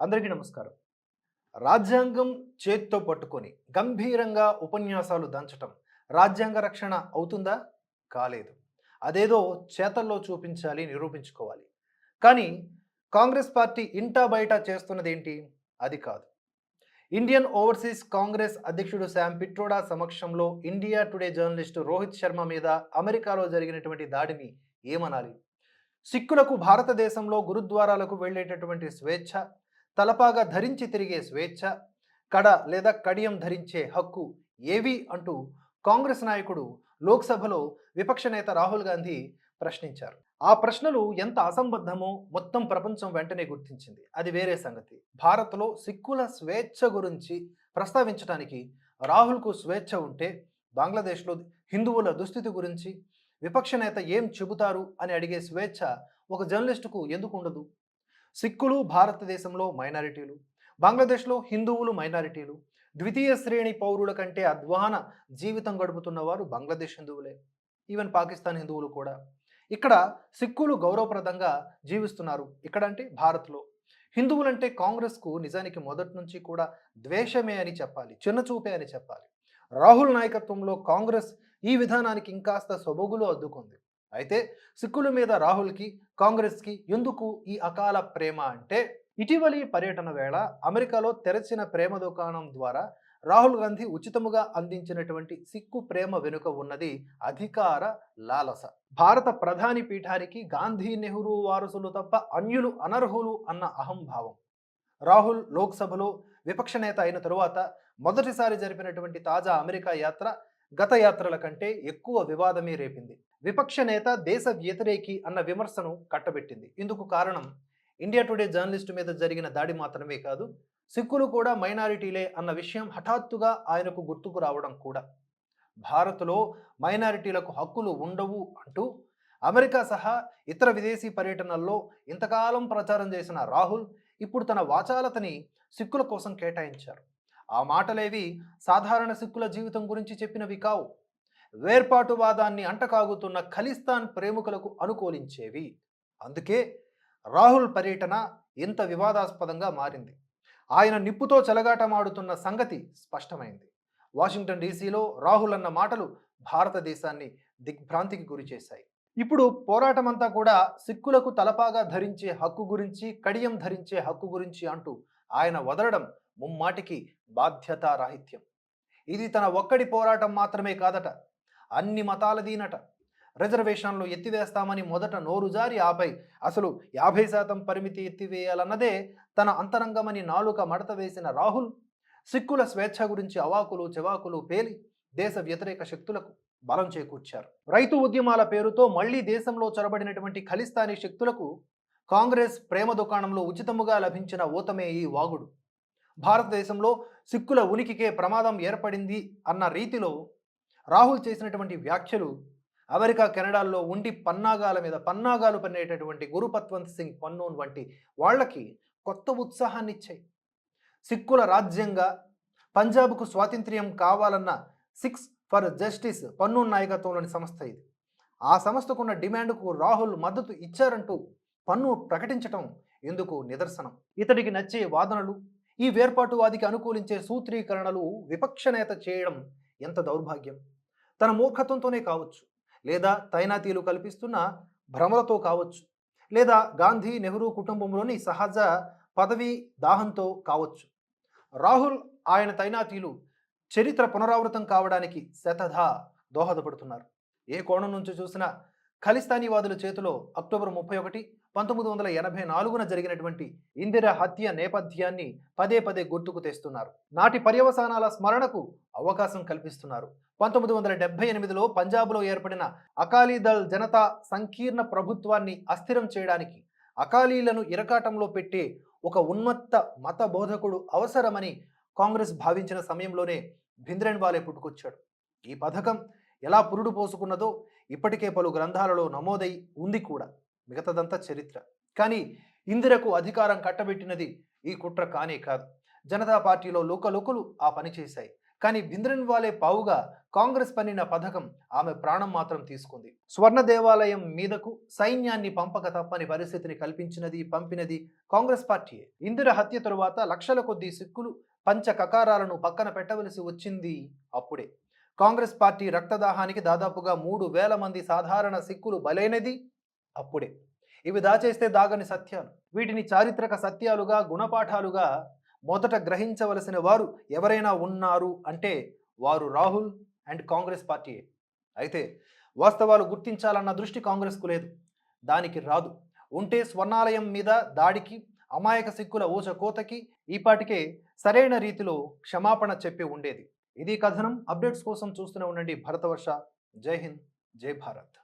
అందరికీ నమస్కారం. రాజ్యాంగం చేత్తో పట్టుకొని గంభీరంగా ఉపన్యాసాలు దంచటం రాజ్యాంగ రక్షణ అవుతుందా? కాలేదు. అదేదో చేతల్లో చూపించాలి నిరూపించుకోవాలి. కానీ కాంగ్రెస్ పార్టీ ఇంటా బయట చేస్తున్నది ఏంటి అది కాదు. ఇండియన్ ఓవర్సీస్ కాంగ్రెస్ అధ్యక్షుడు శామ్ పిట్రోడా సమక్షంలో India Today journalist Rohit Sharma మీద అమెరికాలో జరిగినటువంటి దాడిని ఏమనాలి? సిక్కులకు భారతదేశంలో గురుద్వారాలకు వెళ్ళేటటువంటి స్వేచ్ఛ తలపాగా ధరించి తిరిగే స్వేచ్ఛ కడ లేదా కడియం ధరించే హక్కు ఏవి అంటూ కాంగ్రెస్ నాయకుడు లోక్సభలో విపక్ష నేత రాహుల్ గాంధీ ప్రశ్నించారు. ఆ ప్రశ్నలు ఎంత అసంబద్ధమో మొత్తం ప్రపంచం వెంటనే గుర్తించింది. అది వేరే సంగతి. భారత్లో సిక్కుల స్వేచ్ఛ గురించి ప్రస్తావించడానికి రాహుల్కు స్వేచ్ఛ ఉంటే బంగ్లాదేశ్లో హిందువుల దుస్థితి గురించి విపక్ష నేత ఏం చెబుతారు అని అడిగే స్వేచ్ఛ ఒక జర్నలిస్టుకు ఎందుకు ఉండదు? సిక్కులు భారతదేశంలో మైనారిటీలు బంగ్లాదేశ్లో హిందువులు మైనారిటీలు ద్వితీయ శ్రేణి పౌరుల కంటే అధ్వాన జీవితం గడుపుతున్న వారు బంగ్లాదేశ్ హిందువులే ఈవెన్ పాకిస్తాన్ హిందువులు కూడా. ఇక్కడ సిక్కులు గౌరవప్రదంగా జీవిస్తున్నారు ఇక్కడ అంటే భారత్లో. హిందువులంటే కాంగ్రెస్కు నిజానికి మొదటి నుంచి కూడా ద్వేషమే అని చెప్పాలి చిన్నచూపే అని చెప్పాలి. రాహుల్ నాయకత్వంలో కాంగ్రెస్ ఈ విధానానికి ఇంకాస్త సొబగులు అద్దుకుంది. అయితే సిక్కుల మీద రాహుల్కి కాంగ్రెస్కి ఎందుకు ఈ అకాల ప్రేమ అంటే ఇటీవలి పర్యటన వేళ అమెరికాలో తెరచిన ప్రేమ దుకాణం ద్వారా రాహుల్ గాంధీ ఉచితముగా అందించినటువంటి సిక్కు ప్రేమ వెనుక ఉన్నది అధికార లాలస. భారత ప్రధాని పీఠానికి గాంధీ నెహ్రూ వారసులు తప్ప అన్యులు అనర్హులు అన్న అహంభావం. రాహుల్ లోక్సభలో విపక్ష నేత అయిన తరువాత మొదటిసారి జరిపినటువంటి తాజా అమెరికా యాత్ర గత యాత్రల కంటే ఎక్కువ వివాదమే రేపింది. విపక్ష నేత దేశ వ్యతిరేకి అన్న విమర్శను కట్టబెట్టింది. ఇందుకు కారణం ఇండియా టుడే జర్నలిస్టు మీద జరిగిన దాడి మాత్రమే కాదు సిక్కులు కూడా మైనారిటీలే అన్న విషయం హఠాత్తుగా ఆయనకు గుర్తుకు రావడం కూడా. భారత్లో మైనారిటీలకు హక్కులు ఉండవు అంటూ అమెరికా సహా ఇతర విదేశీ పర్యటనల్లో ఇంతకాలం ప్రచారం చేసిన రాహుల్ ఇప్పుడు తన వాచాలతని సిక్కుల కోసం కేటాయించారు. ఆ మాటలేవి సాధారణ సిక్కుల జీవితం గురించి చెప్పినవి కావు. వేర్పాటువాదాన్ని అంటకాగుతున్న ఖలిస్తాన్ ప్రేమికులకు అనుకూలించేవి. అందుకే రాహుల్ పర్యటన ఇంత వివాదాస్పదంగా మారింది. ఆయన నిప్పుతో చెలగాటమాడుతున్న సంగతి స్పష్టమైంది. వాషింగ్టన్ డీసీలో రాహుల్ అన్న మాటలు భారతదేశాన్ని దిగ్భ్రాంతికి గురి చేశాయి. ఇప్పుడు పోరాటమంతా కూడా సిక్కులకు తలపాగా ధరించే హక్కు గురించి కడియం ధరించే హక్కు గురించి అంటూ ఆయన వదలడం ముమ్మాటికి బాధ్యతారాహిత్యం. ఇది తన ఒక్కడి పోరాటం మాత్రమే కాదట అన్ని మతాలదీనట రిజర్వేషన్లు ఎత్తివేస్తామని మొదట నోరు జారి ఆపై అసలు యాభై శాతం పరిమితి ఎత్తివేయాలన్నదే తన అంతరంగమని నాలుక మడత వేసిన రాహుల్ సిక్కుల స్వేచ్ఛ గురించి అవాకులు చెవాకులు పేలి దేశ వ్యతిరేక శక్తులకు బలం చేకూర్చారు. రైతు ఉద్యమాల పేరుతో మళ్ళీ దేశంలో చొరబడినటువంటి ఖలిస్తానీ శక్తులకు కాంగ్రెస్ ప్రేమ దుకాణంలో ఉచితముగా లభించిన ఓతమే ఈ వాగుడు. భారతదేశంలో సిక్కుల ఉనికికే ప్రమాదం ఏర్పడింది అన్న రీతిలో రాహుల్ చేసినటువంటి వ్యాఖ్యలు అమెరికా కెనడాల్లో ఉండి పన్నాగాల మీద పన్నాగాలు పన్నేటటువంటి గురుపత్వంత్ సింగ్ పన్నోన్ వంటి వాళ్ళకి కొత్త ఉత్సాహాన్ని ఇచ్చాయి. సిక్కుల రాజ్యంగా పంజాబ్కు స్వాతంత్ర్యం కావాలన్న సిక్స్ ఫర్ జస్టిస్ పన్నూన్ నాయకత్వంలోని సంస్థ ఇది. ఆ సంస్థకున్న డిమాండ్కు రాహుల్ మద్దతు ఇచ్చారంటూ పన్ను ప్రకటించటం ఎందుకు నిదర్శనం? ఇతడికి నచ్చే వాదనలు ఈ వేర్పాటువాదికి అనుకూలించే సూత్రీకరణలు విపక్ష నేత చేయడం ఎంత దౌర్భాగ్యం? తన మూర్ఖత్వంతోనే కావచ్చు. లేదా తైనాతీలు కల్పిస్తున్న భ్రమలతో కావచ్చు. లేదా గాంధీ నెహ్రూ కుటుంబంలోని సహజ పదవి దాహంతో కావచ్చు. రాహుల్ ఆయన తైనాతీలు చరిత్ర పునరావృతం కావడానికి శతధ దోహదపడుతున్నారు. ఏ కోణం నుంచి చూసినా ఖలిస్తానీవాదుల చేతిలో అక్టోబర్ ముప్పై ఒకటి పంతొమ్మిది వందల ఎనభై నాలుగున జరిగినటువంటి ఇందిర హత్య నేపథ్యాన్ని పదే పదే గుర్తుకు తెస్తున్నారు. నాటి పర్యవసానాల స్మరణకు అవకాశం కల్పిస్తున్నారు. పంతొమ్మిది వందల డెబ్బై ఎనిమిదిలో పంజాబ్లో ఏర్పడిన అకాలీదళ్ జనతా సంకీర్ణ ప్రభుత్వాన్ని అస్థిరం చేయడానికి అకాలీలను ఇరకాటంలో పెట్టే ఒక ఉన్మత్త మత బోధకుడు అవసరమని కాంగ్రెస్ భావించిన సమయంలోనే భింద్రన్వాలే పుట్టుకొచ్చాడు. ఈ పథకం ఎలా పురుడు పోసుకున్నదో ఇప్పటికే పలు గ్రంథాలలో నమోదై ఉంది కూడా. మిగతాదంతా చరిత్ర. కానీ ఇందిరకు అధికారం కట్టబెట్టినది ఈ కుట్ర కానే కాదు. జనతా పార్టీలో లోకలోకులు ఆ పని చేశాయి. కానీ భింద్రన్వాలే పావుగా కాంగ్రెస్ పన్నిన పథకం ఆమె ప్రాణం మాత్రం తీసుకుంది. స్వర్ణ దేవాలయం మీదకు సైన్యాన్ని పంపక తప్పని పరిస్థితిని కల్పించినది పంపినది కాంగ్రెస్ పార్టీయే. ఇందిర హత్య తరువాత లక్షల కొద్దీ సిక్కులు పంచ కకారాలను పక్కన పెట్టవలసి వచ్చింది అప్పుడే. కాంగ్రెస్ పార్టీ రక్తదాహానికి దాదాపుగా మూడు వేల మంది సాధారణ సిక్కులు బలైనది అప్పుడే. ఇవి దాచేస్తే దాగని సత్యాలు. వీటిని చారిత్రక సత్యాలుగా గుణపాఠాలుగా మొదట గ్రహించవలసిన వారు ఎవరైనా ఉన్నారు అంటే వారు రాహుల్ అండ్ కాంగ్రెస్ పార్టీయే అయితే వాస్తవాలు గుర్తించాలన్న దృష్టి కాంగ్రెస్కు లేదు. దానికి రాదు. ఉంటే స్వర్ణాలయం మీద దాడికి అమాయక సిక్కుల ఊచకోతకి ఈపాటికే సరైన రీతిలో క్షమాపణ చెప్పి ఉండేది. ఇది కథనం. అప్డేట్స్ కోసం చూస్తూనే ఉండండి. భరతవర్ష. జై హింద్. జై భారత్.